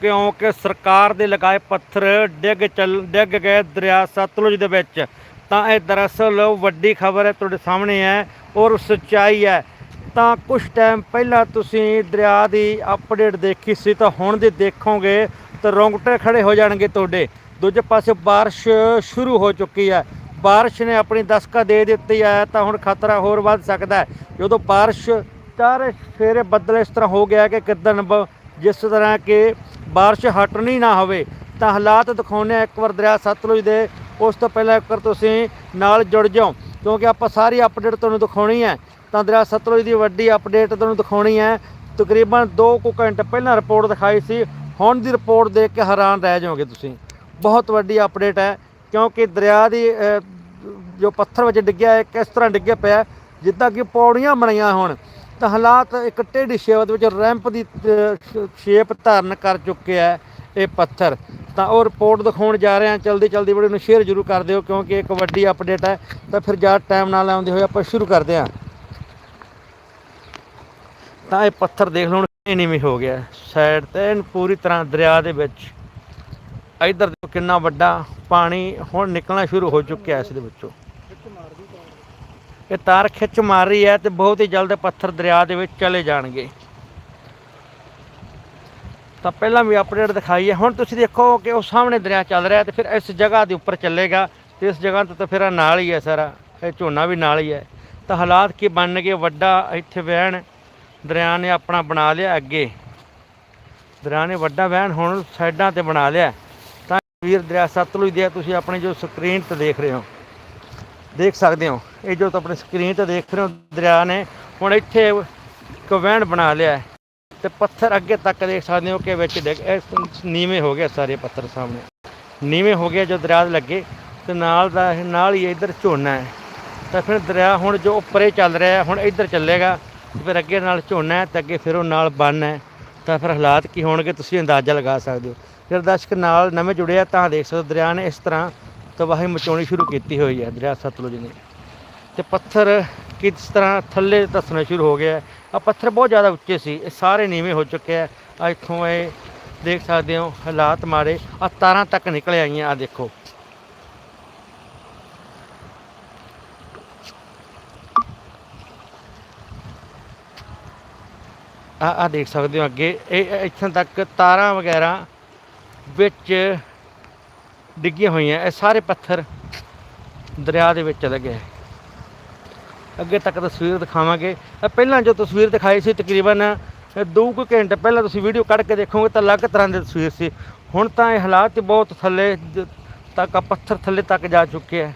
ਕਿਉਂਕਿ ਸਰਕਾਰ ਦੇ ਲਗਾਏ ਪੱਥਰ ਡਿੱਗ ਚੱਲ ਡਿੱਗ ਗਏ ਦਰਿਆ ਸਤਲੁਜ ਦੇ ਵਿੱਚ ਤਾਂ ਇਹ ਦਰਅਸਲ ਵੱਡੀ ਖਬਰ ਹੈ ਤੁਹਾਡੇ ਸਾਹਮਣੇ ਹੈ ਔਰ ਸੱਚਾਈ ਹੈ ਤਾਂ ਕੁਝ ਟਾਈਮ ਪਹਿਲਾਂ ਤੁਸੀਂ ਦਰਿਆ ਦੀ ਅਪਡੇਟ ਦੇਖੀ ਸੀ ਤਾਂ ਹੁਣ ਦੀ ਦੇਖੋਗੇ ਤਾਂ ਰੋਂਗਟੇ ਖੜੇ ਹੋ ਜਾਣਗੇ ਤੁਹਾਡੇ ਦੂਜੇ ਪਾਸੇ بارش ਸ਼ੁਰੂ ਹੋ ਚੁੱਕੀ ਹੈ بارش ਨੇ ਆਪਣੀ ਦਸਕਾ ਦੇ ਦਿੱਤੀ ਹੈ ਤਾਂ ਹੁਣ ਖਤਰਾ ਹੋਰ ਵੱਧ ਸਕਦਾ ਹੈ ਜਦੋਂ بارش ਚਾਰੇ ਫੇਰੇ ਬੱਦਲ ਇਸ ਤਰ੍ਹਾਂ ਹੋ ਗਿਆ ਕਿ ਕਿਦਨ ਬ- ਜਿਸ ਤਰ੍ਹਾਂ ਕਿ بارش ਹਟਣੀ ਨਾ ਹੋਵੇ ਤਾਂ ਹਾਲਾਤ ਦਿਖਾਉਂਦੇ ਆ ਇੱਕ ਵਾਰ ਦਰਿਆ ਸਤਲੁਜ ਦੇ ਉਸ ਤੋਂ ਪਹਿਲਾਂ ਇੱਕ ਵਾਰ ਤੁਸੀਂ ਨਾਲ ਜੁੜ ਜਾਓ ਕਿਉਂਕਿ ਆਪਾਂ ਸਾਰੀ ਅਪਡੇਟ ਤੁਹਾਨੂੰ ਦਿਖਾਉਣੀ ਹੈ ਤਾਂ ਦਰਿਆ ਸਤਲੁਜ ਦੀ ਵੱਡੀ ਅਪਡੇਟ ਤੁਹਾਨੂੰ ਦਿਖਾਉਣੀ ਹੈ ਤਕਰੀਬਨ 2 ਕੁ ਘੰਟੇ ਪਹਿਲਾਂ ਰਿਪੋਰਟ ਦਿਖਾਈ ਸੀ ਹੁਣ ਦੀ ਰਿਪੋਰਟ ਦੇਖ ਕੇ ਹੈਰਾਨ ਰਹਿ ਜਾਓਗੇ ਤੁਸੀਂ ਬਹੁਤ ਵੱਡੀ ਅਪਡੇਟ ਹੈ ਕਿਉਂਕਿ ਦਰਿਆ ਦੀ ਅਹ, ਜੋ ਪੱਥਰ ਵਿੱਚ ਡਿੱਗਿਆ ਹੈ ਕਿਸ ਤਰ੍ਹਾਂ ਡਿੱਗਿਆ ਪਿਆ ਹੈ, ਜਿੱਦਾਂ ਕਿ ਪੌੜੀਆਂ ਬਣੀਆਂ ਹੋਣ ਤਾਂ ਹਾਲਾਤ ਇੱਕ ਟੇਢੀ ਸ਼ੇਪ ਦੇ ਵਿੱਚ ਰੈਂਪ ਦੀ ਸ਼ੇਪ ਧਾਰਨ ਕਰ ਚੁੱਕਿਆ ਹੈ ਇਹ ਪੱਥਰ। ਤਾਂ ਉਹ ਰਿਪੋਰਟ ਦਿਖਾਉਣ ਜਾ ਰਹੇ ਹਾਂ। ਜਲਦੀ ਜਲਦੀ ਵੀਡੀਓ ਨੂੰ ਸ਼ੇਅਰ ਜ਼ਰੂਰ ਕਰ ਦਿਓ ਕਿਉਂਕਿ ਇੱਕ ਵੱਡੀ ਅਪਡੇਟ ਹੈ। ਤਾਂ ਫਿਰ ਜ਼ਿਆਦਾ ਟਾਈਮ ਨਾਲ ਆਉਂਦੇ ਹੋਏ ਆਪਾਂ ਸ਼ੁਰੂ ਕਰਦੇ ਹਾਂ। ਤਾਂ ਇਹ ਪੱਥਰ ਦੇਖ ਲਓ, ਹੁਣ ਹੋ ਗਿਆ। ਸਾਈਡ ਤੇ ਐਨ ਪੂਰੀ ਤਰ੍ਹਾਂ ਦਰਿਆ ਦੇ ਵਿੱਚ। ਇਧਰ ਕਿੰਨਾ ਵੱਡਾ ਪਾਣੀ ਹੁਣ ਨਿਕਲਣਾ ਸ਼ੁਰੂ ਹੋ ਚੁੱਕਿਆ ਇਸ ਦੇ ਵਿੱਚੋਂ। ਇਹ ਤਾਰ ਖਿੱਚ ਮਾਰ ਰਹੀ ਹੈ ਤੇ ਬਹੁਤ ਹੀ ਜਲਦ ਪੱਥਰ ਦਰਿਆ ਦੇ ਵਿੱਚ ਚਲੇ ਜਾਣਗੇ। ਤਾਂ ਪਹਿਲਾਂ ਵੀ ਅਪਡੇਟ ਦਿਖਾਈ ਹੈ ਹੁਣ ਤੁਸੀਂ ਦੇਖੋ ਕਿ ਉਹ ਸਾਹਮਣੇ ਦਰਿਆ ਚੱਲ ਰਿਹਾ ਤੇ ਫਿਰ ਇਸ ਜਗ੍ਹਾ ਦੇ ਉੱਪਰ ਚੱਲੇਗਾ ਤੇ ਇਸ ਜਗ੍ਹਾ ਤੋਂ ਤਾਂ ਫਿਰ ਨਾਲ ਹੀ ਹੈ ਸਾਰਾ। ਇਹ ਝੋਨਾ ਵੀ ਨਾਲ ਹੀ ਹੈ। ਤਾਂ ਹਾਲਾਤ ਕੀ ਬਣਨਗੇ ਵੱਡਾ ਇੱਥੇ ਵਹਿਣ ਦਰਿਆ ਨੇ ਆਪਣਾ ਬਣਾ ਲਿਆ ਅੱਗੇ। ਦਰਿਆ ਨੇ ਵੱਡਾ ਵਹਿਣ ਹੁਣ ਸਾਈਡਾਂ ਤੇ ਬਣਾ ਲਿਆ। ਤਾਂ ਵੀਰ ਦਰਿਆ ਸਤਲੁਜ ਦੇ ਤੁਸੀਂ ਆਪਣੀ ਜੋ ਸਕਰੀਨ ਤੇ ਦੇਖ ਰਹੇ ਹੋ। ਦੇਖ ਸਕਦੇ ਹੋ। ਇਹ ਜੋ ਤੁਸੀਂ ਆਪਣੀ ਸਕਰੀਨ ਤੇ ਦੇਖ ਰਹੇ ਹੋ, ਦਰਿਆ ਨੇ ਹੁਣ ਇੱਥੇ ਕਵੈਣ ਬਣਾ ਲਿਆ ਹੈ ਤੇ ਪੱਥਰ ਅੱਗੇ ਤੱਕ ਦੇਖ ਸਕਦੇ ਹੋ ਕਿ ਵਿੱਚ ਡਿੱਗ ਨੀਵੇਂ ਹੋ ਗਏ ਸਾਰੇ ਪੱਥਰ ਸਾਹਮਣੇ। ਨੀਵੇਂ ਹੋ ਗਏ ਜੋ ਦਰਿਆ ਦੇ ਲੱਗੇ ਤੇ ਨਾਲ ਦਾ ਨਾਲ ਹੀ ਇੱਧਰ ਝੋਨਾ ਹੈ। ਤਾਂ ਫਿਰ ਦਰਿਆ ਹੁਣ ਜੋ ਉੱਪਰੇ ਚੱਲ ਰਿਹਾ ਹੁਣ ਇੱਧਰ ਚੱਲੇਗਾ ਫਿਰ ਅੱਗੇ ਨਾਲ ਝੋਨਾ ਹੈ ਤੇ ਅੱਗੇ ਫਿਰ ਉਹ ਨਾਲ ਬੰਨ ਹੈ। ਤਾਂ ਫਿਰ ਹਾਲਾਤ ਕੀ ਹੋਣਗੇ, ਤੁਸੀਂ ਅੰਦਾਜ਼ਾ ਲਗਾ ਸਕਦੇ ਹੋ। ਫਿਰ ਦਰਸ਼ਕ ਨਾਲ ਨਵੇਂ ਜੁੜੇ ਆ ਤਾਂ ਦੇਖ ਸਕਦੇ ਹੋ, ਦਰਿਆ ਨੇ ਇਸ ਤਰ੍ਹਾਂ ਤਬਾਹੀ ਮਚਾਉਣੀ ਸ਼ੁਰੂ ਕੀਤੀ ਹੋਈ ਹੈ ਦਰਿਆ ਸਤਲੁਜ ਨੇ। ਤੇ ਪੱਥਰ ਕਿਸ ਤਰ੍ਹਾਂ ਥੱਲੇ ਧੱਸਣੇ ਸ਼ੁਰੂ ਹੋ ਗਿਆ ਆ ਪੱਥਰ ਬਹੁਤ ਜ਼ਿਆਦਾ ਉੱਚੇ ਸੀ, ਇਹ ਸਾਰੇ ਨੀਵੇਂ ਹੋ ਚੁੱਕੇ ਆ ਆਹ ਇੱਥੋਂ ਇਹ ਦੇਖ ਸਕਦੇ ਹੋ, ਹਾਲਾਤ ਮਾੜੇ। ਆ ਤਾਰਾਂ ਤੱਕ ਨਿਕਲ ਆਈਆਂ ਆ ਦੇਖੋ। ਆ ਆ ਦੇਖ ਸਕਦੇ ਹੋ ਅੱਗੇ। ਇਹ ਇੱਥੋਂ ਤੱਕ ਤਾਰਾਂ ਵਗੈਰਾ ਵਿੱਚ ਡਿੱਗੀਆਂ ਹੋਈਆਂ, ਇਹ ਸਾਰੇ ਪੱਥਰ ਦਰਿਆ ਦੇ ਵਿੱਚ ਚਲੇ ਗਏ ਅੱਗੇ ਤੱਕ ਤਸਵੀਰ ਦਿਖਾਵਾਂਗੇ। ਪਹਿਲਾਂ ਜੋ ਤਸਵੀਰ ਦਿਖਾਈ ਸੀ, ਤਕਰੀਬਨ 2 ਕੁ ਘੰਟੇ ਪਹਿਲਾਂ ਤੁਸੀਂ ਵੀਡੀਓ ਕੱਢ ਕੇ ਦੇਖੋਗੇ ਤਾਂ ਅਲੱਗ ਤਰ੍ਹਾਂ ਦੀ ਤਸਵੀਰ ਸੀ। ਹੁਣ ਤਾਂ ਇਹ ਹਾਲਾਤ ਬਹੁਤ ਥੱਲੇ ਤੱਕ ਪੱਥਰ ਥੱਲੇ ਤੱਕ ਜਾ ਚੁੱਕੇ ਹੈ।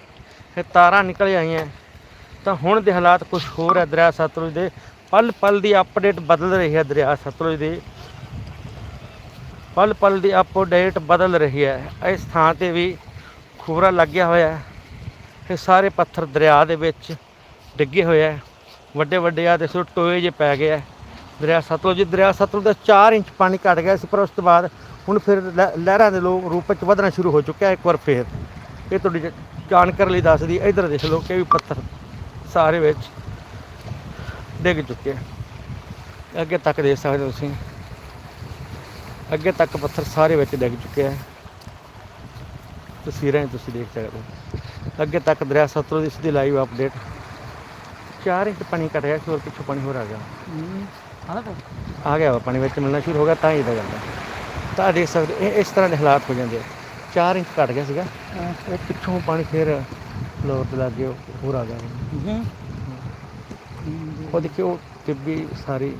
ਇਹ ਤਾਰਾਂ ਨਿਕਲ ਆਈਆਂ। ਤਾਂ ਹੁਣ ਦੇ ਹਾਲਾਤ ਕੁਝ ਹੋਰ ਹੈ। ਦਰਿਆ ਸਤਲੁਜ ਦੇ ਪਲ ਪਲ ਦੀ ਅਪਡੇਟ ਬਦਲ ਰਹੀ ਹੈ ਦਰਿਆ ਸਤਲੁਜ ਦੀ। ਪਲ ਪਲ ਦੀ ਅਪਡੇਟ ਬਦਲ ਰਹੀ ਹੈ। ਇਸ ਥਾਂ ਤੇ ਵੀ ਖੂਰਾ ਲੱਗਿਆ ਹੋਇਆ ਹੈ ਇਹ ਸਾਰੇ ਪੱਥਰ ਦਰਿਆ ਦੇ ਵਿੱਚ ਡਿੱਗੇ ਹੋਏ ਆ ਵੱਡੇ ਵੱਡੇ ਆ ਦੇ ਸੋ ਟੋਏ ਜੇ ਪੈ ਗਏ ਆ ਦਰਿਆ ਸਤਲੁਜ ਦਰਿਆ ਸਤਲੁਜ ਦਾ 4 ਇੰਚ ਪਾਣੀ ਘਟ ਗਿਆ ਸੀ, ਪਰ ਉਸ ਤੋਂ ਬਾਅਦ ਹੁਣ ਫਿਰ ਲਹਿ- ਲਹਿਰਾਂ ਦੇ ਲੋਕ ਰੂਪ ਵਿੱਚ ਵਧਣਾ ਸ਼ੁਰੂ ਹੋ ਚੁੱਕਿਆ ਇੱਕ ਵਾਰ ਫੇਰ। ਇਹ ਤੁਹਾਡੀ ਜ- ਜਾਣਕਾਰੀ ਲਈ ਦੱਸਦੀ, ਇਧਰ ਦੇਖ ਲਓ ਕਿ ਵੀ ਪੱਥਰ ਸਾਰੇ ਵਿੱਚ ਡਿੱਗ ਚੁੱਕੇ ਅੱਗੇ ਤੱਕ ਦੇਖ ਸਕਦੇ ਹੋ ਤੁਸੀਂ। ਅੱਗੇ ਤੱਕ ਪੱਥਰ ਸਾਰੇ ਵਿੱਚ ਡਿੱਗ ਚੁੱਕੇ ਆ। ਤਸਵੀਰਾਂ ਤੁਸੀਂ ਦੇਖ ਸਕਦੇ ਹੋ। ਅੱਗੇ ਤੱਕ ਦਰਿਆ ਸਤਲੁਜ ਦੀ ਸਿੱਧੀ ਲਾਈਵ ਅਪਡੇਟ। 4 ਇੰਚ ਪਾਣੀ ਘਟ ਗਿਆ ਸੀ ਹੋਰ ਪਿੱਛੋਂ ਪਾਣੀ ਹੋਰ ਆ ਗਿਆ। ਆ ਗਿਆ। ਵਾ ਪਾਣੀ ਵਿੱਚ ਮਿਲਣਾ ਸ਼ੁਰੂ ਹੋ ਗਿਆ ਤਾਂ ਹੀ ਇਦਾਂ ਜਾਂਦਾ। ਤਾਂ ਦੇਖ ਸਕਦੇ ਇਹ ਇਸ ਤਰ੍ਹਾਂ ਦੇ ਹਾਲਾਤ ਹੋ ਜਾਂਦੇ ਆ। 4 ਇੰਚ ਘਟ ਗਿਆ ਸੀਗਾ। ਇਹ ਪਿੱਛੋਂ ਪਾਣੀ ਫੇਰ ਲੋਰ ਦੇ ਲੱਗੇ ਹੋਰ ਆ ਗਿਆ। ਉਹ ਦੇਖਿਓ ਟਿੱਬੀ ਸਾਰੀ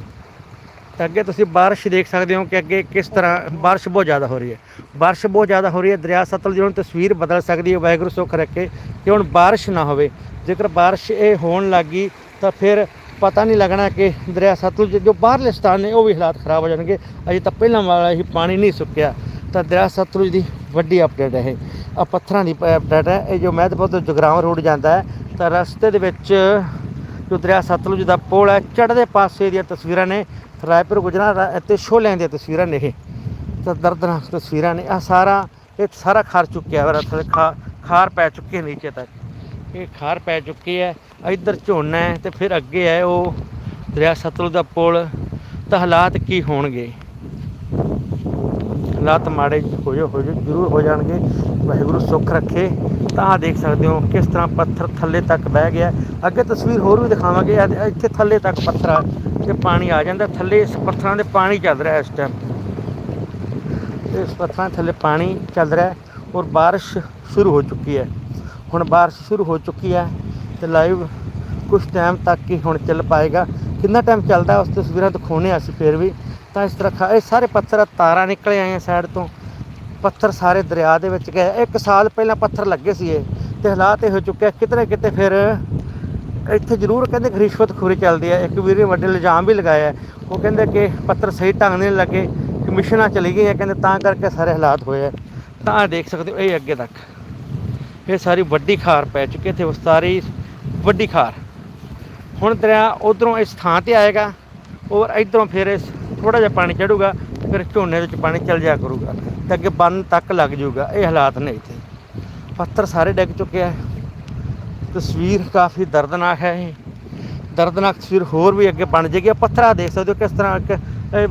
ਤਾਂ ਅੱਗੇ ਤੁਸੀਂ ਬਾਰਿਸ਼ ਦੇਖ ਸਕਦੇ ਹੋ ਕਿ ਅੱਗੇ ਕਿਸ ਤਰ੍ਹਾਂ ਬਾਰਿਸ਼ ਬਹੁਤ ਜ਼ਿਆਦਾ ਹੋ ਰਹੀ ਹੈ। ਬਾਰਿਸ਼ ਬਹੁਤ ਜ਼ਿਆਦਾ ਹੋ ਰਹੀ ਹੈ, ਦਰਿਆ ਸਤਲੁਜ ਦੀ ਹੁਣ ਤਸਵੀਰ ਬਦਲ ਸਕਦੀ ਹੈ, ਵਾਹਿਗੁਰੂ ਸੁੱਖ ਰੱਖੇ ਕਿ ਹੁਣ ਬਾਰਿਸ਼ ਨਾ ਹੋਵੇ। ਜੇਕਰ ਬਾਰਿਸ਼ ਇਹ ਹੋਣ ਲੱਗੀ ਤਾਂ ਫਿਰ ਪਤਾ ਨਹੀਂ ਲੱਗਣਾ ਕਿ ਦਰਿਆ ਸਤਲੁਜ ਜੋ ਬਾਹਰਲੇ ਸਥਾਨ ਨੇ, ਉਹ ਵੀ ਹਾਲਾਤ ਖਰਾਬ ਹੋ ਜਾਣਗੇ। ਅਜੇ ਤਾਂ ਪਹਿਲਾਂ ਵਾਲਾ ਹੀ ਪਾਣੀ ਨਹੀਂ ਸੁੱਕਿਆ। ਤਾਂ ਦਰਿਆ ਸਤਲੁਜ ਦੀ ਵੱਡੀ ਅਪਡੇਟ ਹੈ ਇਹ। ਆ ਪੱਥਰਾਂ ਦੀ ਅਪਡੇਟ ਹੈ। ਇਹ ਜੋ ਮਹਿਦਪੁਰ ਤੋਂ ਜਗਰਾਉਂ ਰੋਡ ਜਾਂਦਾ ਹੈ, ਤਾਂ ਰਸਤੇ ਦੇ ਵਿੱਚ ਜੋ ਦਰਿਆ ਸਤਲੁਜ ਦਾ ਪੁਲ ਹੈ, ਚੜ੍ਹਦੇ ਪਾਸੇ ਦੀਆਂ ਤਸਵੀਰਾਂ ਨੇ। ਰਾਏਪੁਰ ਗੁਜਰਾ ਅਤੇ ਸ਼ੋਲਿਆਂ ਦੀਆਂ ਤਸਵੀਰਾਂ ਨੇ ਇਹ। ਤਾਂ ਦਰਦਨਾਕ ਤਸਵੀਰਾਂ ਨੇ। ਆ ਸਾਰਾ, ਇਹ ਸਾਰਾ ਖਾਰ ਚੁੱਕਿਆ ਹੈ ਥੱਲੇ ਖਾ, ਖਾਰ ਪੈ ਚੁੱਕੀ ਹੈ, ਨੀਚੇ ਤੱਕ। ਇਹ ਖਾਰ ਪੈ ਚੁੱਕੀ ਹੈ। ਇੱਧਰ ਝੋਨਾ ਹੈ ਤੇ ਫਿਰ ਅੱਗੇ ਹੈ ਉਹ ਦਰਿਆ ਸਤਲੁਜ ਦਾ ਪੁਲ। ਤਾਂ ਹਾਲਾਤ ਕੀ ਹੋਣਗੇ? ਹਾਲਾਤ ਮਾੜੇ ਹੋ ਜੋ ਹੋ ਜੋ ਜ਼ਰੂਰ ਹੋ ਜਾਣਗੇ। ਵਾਹਿਗੁਰੂ ਸੁੱਖ ਰੱਖੇ। ਤਾਂ ਆਹ ਦੇਖ ਸਕਦੇ ਹੋ ਕਿਸ ਤਰ੍ਹਾਂ ਪੱਥਰ ਥੱਲੇ ਤੱਕ ਬਹਿ ਗਿਆ। ਅੱਗੇ ਤਸਵੀਰ ਹੋਰ ਵੀ ਦਿਖਾਵਾਂਗੇ। ਇੱਥੇ ਥੱਲੇ ਤੱਕ ਪੱਥਰ ਆ ਪਾਣੀ ਆ ਜਾਂਦਾ, ਥੱਲੇ ਇਸ ਪੱਥਰਾਂ ਦੇ ਪਾਣੀ ਚੱਲ ਰਿਹਾ ਇਸ ਟਾਈਮ ਇਸ ਪੱਥਰਾਂ ਥੱਲੇ ਪਾਣੀ ਚੱਲ ਰਿਹਾ ਔਰ ਬਾਰਿਸ਼ ਸ਼ੁਰੂ ਹੋ ਚੁੱਕੀ ਹੈ। ਹੁਣ ਬਾਰਿਸ਼ ਸ਼ੁਰੂ ਹੋ ਚੁੱਕੀ ਹੈ ਤੇ ਲਾਈਵ ਕੁਝ ਟਾਈਮ ਤੱਕ ਹੀ ਹੁਣ ਚੱਲ ਪਾਏਗਾ। ਕਿੰਨਾ ਟਾਈਮ ਚੱਲਦਾ ਉਸ ਤਸਵੀਰਾਂ ਦਿਖਾਉਣੇ ਅਸੀਂ ਫਿਰ ਵੀ। ਤਾਂ ਇਸ ਤਰ੍ਹਾਂ ਇਹ ਸਾਰੇ ਪੱਥਰ ਤਾਰਾਂ ਨਿਕਲ ਆਈਆਂ ਸਾਈਡ ਤੋਂ। ਪੱਥਰ ਸਾਰੇ ਦਰਿਆ ਦੇ ਵਿੱਚ ਗਏ। ਇੱਕ ਸਾਲ ਪਹਿਲਾਂ ਪੱਥਰ ਲੱਗੇ ਸੀ ਇਹ ਤੇ ਹਾਲਾਤ ਇਹ ਹੋ ਚੁੱਕਿਆ ਕਿਤੇ ਨਾ ਕਿਤੇ ਫਿਰ ਇੱਥੇ ਜ਼ਰੂਰ ਕਹਿੰਦੇ ਕਿ ਰਿਸ਼ਵਤਖੋਰੀ ਚੱਲਦੀ ਹੈ ਇੱਕ ਵੀਰ ਨੇ ਵੱਡੇ ਇਲਜ਼ਾਮ ਵੀ ਲਗਾਇਆ ਉਹ ਕਹਿੰਦੇ ਕਿ ਪੱਤਰ ਸਹੀ ਢੰਗ ਨਾਲ ਨਹੀਂ ਲੱਗੇ, ਕਮਿਸ਼ਨਾਂ ਚਲੀ ਗਈਆਂ, ਕਹਿੰਦੇ ਤਾਂ ਕਰਕੇ ਸਾਰੇ ਹਾਲਾਤ ਹੋਏ ਆ। ਤਾਂ ਦੇਖ ਸਕਦੇ ਹੋ, ਇਹ ਅੱਗੇ ਤੱਕ। ਇਹ ਸਾਰੀ ਵੱਡੀ ਖਾਰ ਪੈ ਚੁੱਕੀ ਹੈ ਤੇ ਉਹ ਵੱਡੀ ਖਾਰ। ਹੁਣ ਦਰਿਆ ਉਧਰੋਂ ਇਸ ਥਾਂ ਤੇ ਆਏਗਾ, ਔਰ ਇਧਰੋਂ ਫਿਰ ਇਸ ਥੋੜਾ ਜਿਹਾ ਪਾਣੀ ਚੜੂਗਾ, ਫਿਰ ਝੋਨੇ ਵਿੱਚ ਪਾਣੀ ਚੱਲ ਜਾਇਆ ਕਰੂਗਾ। ਤੇ ਅੱਗੇ ਬੰਨ ਤੱਕ ਲੱਗ ਜਾਊਗਾ, ਇਹ ਹਾਲਾਤ ਨੇ ਇੱਥੇ। ਪੱਥਰ ਸਾਰੇ ਡਿੱਗ ਚੁੱਕੇ ਆ। ਤਸਵੀਰ ਕਾਫੀ ਦਰਦਨਾਕ ਹੈ ਇਹ। ਦਰਦਨਾਕ ਤਸਵੀਰ ਹੋਰ ਵੀ ਅੱਗੇ ਬਣ ਜਾਏਗੀ। ਆਹ ਪੱਥਰਾਂ ਦੇਖ ਸਕਦੇ ਹੋ ਕਿਸ ਤਰ੍ਹਾਂ ਇੱਕ, ਇਹ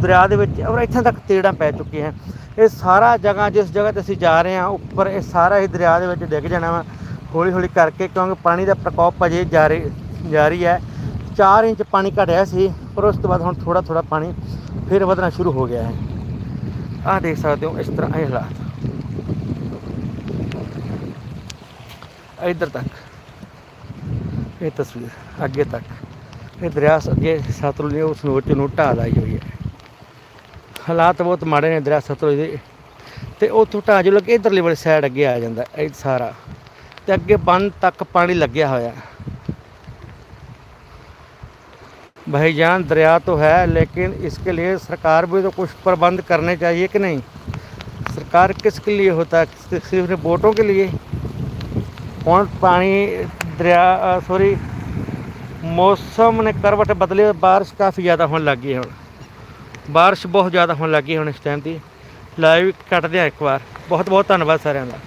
ਦਰਿਆ ਦੇ ਵਿੱਚ ਔਰ ਇੱਥੇ ਤੱਕ ਤੇੜਾਂ ਪੈ ਚੁੱਕੀਆਂ ਇਹ ਸਾਰਾ ਜਗ੍ਹਾ, ਜਿਸ ਜਗ੍ਹਾ ਤੇ ਅਸੀਂ ਜਾ ਰਹੇ ਹਾਂ, ਉੱਪਰ ਇਹ ਸਾਰਾ ਹੀ ਦਰਿਆ ਦੇ ਵਿੱਚ ਡਿੱਗ ਜਾਣਾ ਵਾ ਹੌਲੀ ਹੌਲੀ ਕਰਕੇ, ਕਿਉਂਕਿ ਪਾਣੀ ਦਾ ਪ੍ਰਕੋਪ ਅਜੇ ਜਾਰੀ ਜਾਰੀ ਹੈ। 4 ਇੰਚ ਪਾਣੀ ਘਟਿਆ ਸੀ, ਪਰ ਉਸ ਤੋਂ ਬਾਅਦ ਹੁਣ ਥੋੜਾ ਥੋੜਾ ਪਾਣੀ ਫਿਰ ਵਧਣਾ ਸ਼ੁਰੂ ਹੋ ਗਿਆ ਹੈ। ਆਹ ਦੇਖ ਸਕਦੇ ਹੋ ਇਸ ਤਰ੍ਹਾਂ ਇਹ ਹਾਲਾਤ। ਇੱਧਰ ਤੱਕ ਇਹ ਤਸਵੀਰ ਅੱਗੇ ਤੱਕ ਇਹ ਦਰਿਆ ਸ- ਅੱਗੇ ਸਤਲੁਜ ਨੇ ਉਸ ਨੂੰ ਵਿੱਚ ਨੂੰ ਢਾਹ ਲਾਈ ਹੋਈ ਹੈ ਹਾਲਾਤ ਬਹੁਤ ਮਾੜੇ ਨੇ ਦਰਿਆ ਸਤਲੁਜ ਦੇ ਤੇ ਉੱਥੋਂ ਢਾਹ ਜੋ ਲੱਗੇ ਇਧਰਲੀ ਵਾਲੀ ਸਾਈਡ ਅੱਗੇ ਆ ਜਾਂਦਾ ਇਹ ਸਾਰਾ ਤੇ ਅੱਗੇ ਬੰਨ ਤੱਕ ਪਾਣੀ ਲੱਗਿਆ ਹੋਇਆ भाईजान दरिया तो है लेकिन इसके लिए सरकार भी तो कुछ प्रबंध करने चाहिए कि नहीं सरकार किसके लिए होता है सिर्फ बोटों के लिए ਹੁਣ ਪਾਣੀ, ਦਰਿਆ ਸੋਰੀ ਮੌਸਮ ਨੇ ਕਰਵਟ ਬਦਲੇ, ਬਾਰਿਸ਼ ਕਾਫੀ ਜ਼ਿਆਦਾ ਹੋਣ ਲੱਗ ਗਈ ਹੁਣ। ਬਾਰਿਸ਼ ਬਹੁਤ ਜ਼ਿਆਦਾ ਹੋਣ ਲੱਗ ਗਈ ਹੁਣ ਇਸ ਟਾਈਮ ਦੀ। ਲਾਈਵ ਕੱਟਦੇ ਆ ਇੱਕ ਵਾਰ। ਬਹੁਤ ਬਹੁਤ ਧੰਨਵਾਦ ਸਾਰਿਆਂ ਦਾ।